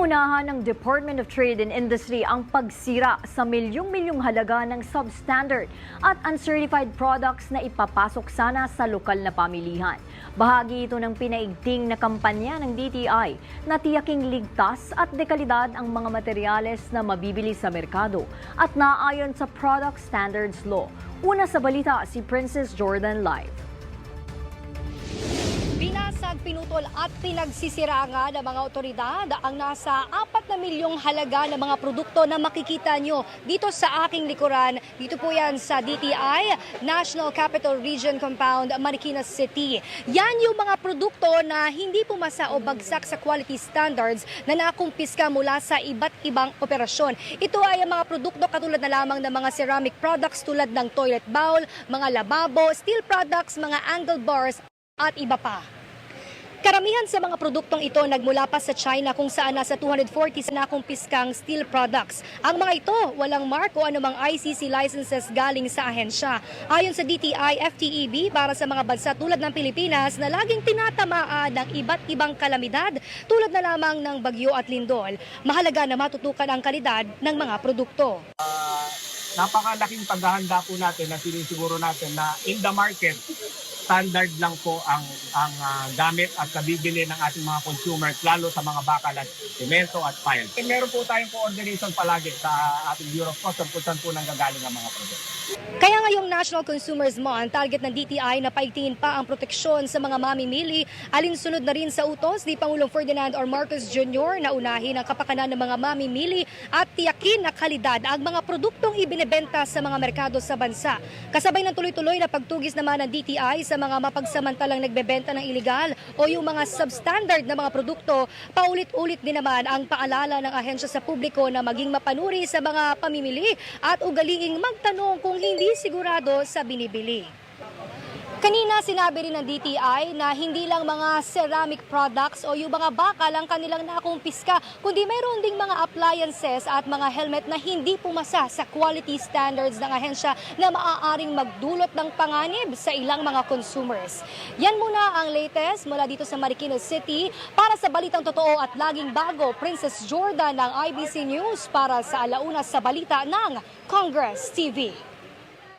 Inuunahan ng Department of Trade and Industry ang pagsira sa milyong-milyong halaga ng substandard at uncertified products na ipapasok sana sa lokal na pamilihan. Bahagi ito ng pinaigting na kampanya ng DTI na tiyaking ligtas at dekalidad ang mga materyales na mabibili sa merkado at naayon sa Product Standards Law. Una sa balita si Princess Jordan Live. Binasag, pinutol at pinagsisira nga ng mga otoridad ang nasa 4 na milyong halaga ng mga produkto na makikita nyo dito sa aking likuran. Dito po yan sa DTI, National Capital Region Compound, Marikina City. Yan yung mga produkto na hindi pumasa o bagsak sa quality standards na nakumpiska mula sa iba't ibang operasyon. Ito ay ang mga produkto katulad na lamang ng mga ceramic products tulad ng toilet bowl, mga lababo, steel products, mga angle bars at iba pa. Karamihan sa mga produktong ito nagmula pa sa China kung saan nasa 240 sa nakumpiskang steel products. Ang mga ito walang mark o anumang ICC licenses galing sa ahensya. Ayon sa DTI FTEB para sa mga bansa tulad ng Pilipinas na laging tinatamaan ng iba't ibang kalamidad tulad na lamang ng bagyo at lindol, mahalaga na matutukan ang kalidad ng mga produkto. napakalaking paghahanda po natin na sinisiguro natin na in the market, standard lang po ang ang ah, gamit at nabibili ng ating mga consumers lalo sa mga bakal at semento at pile. Eh, meron po tayong coordination palagi sa ating Bureau of Customs kung saan po nanggagaling ang mga produkto. Kaya ngayong National Consumers Month, target ng DTI na paigtingin pa ang proteksyon sa mga mamimili, alinsunod na rin sa utos ni Pangulong Ferdinand R. Marcos Jr. na unahin ang kapakanan ng mga mamimili at tiyakin na kalidad ang mga produktong ibinebenta sa mga merkado sa bansa. Kasabay ng tuloy-tuloy na pagtugis naman ng DTI sa mga mapagsamantalang nagbebenta ng iligal o yung mga substandard na mga produkto, paulit-ulit din naman ang paalala ng ahensya sa publiko na maging mapanuri sa mga pamimili at ugaliing magtanong kung hindi sigurado sa binibili. Kanina sinabi rin ng DTI na hindi lang mga ceramic products o yung mga bakal ang kanilang nakumpiska, kundi mayroon ding mga appliances at mga helmet na hindi pumasa sa quality standards ng ahensya na maaaring magdulot ng panganib sa ilang mga consumers. Yan muna ang latest mula dito sa Marikina City. Para sa Balitang Totoo at Laging Bago, Princess Jordan ng IBC News para sa Alauna sa Balita ng Congress TV.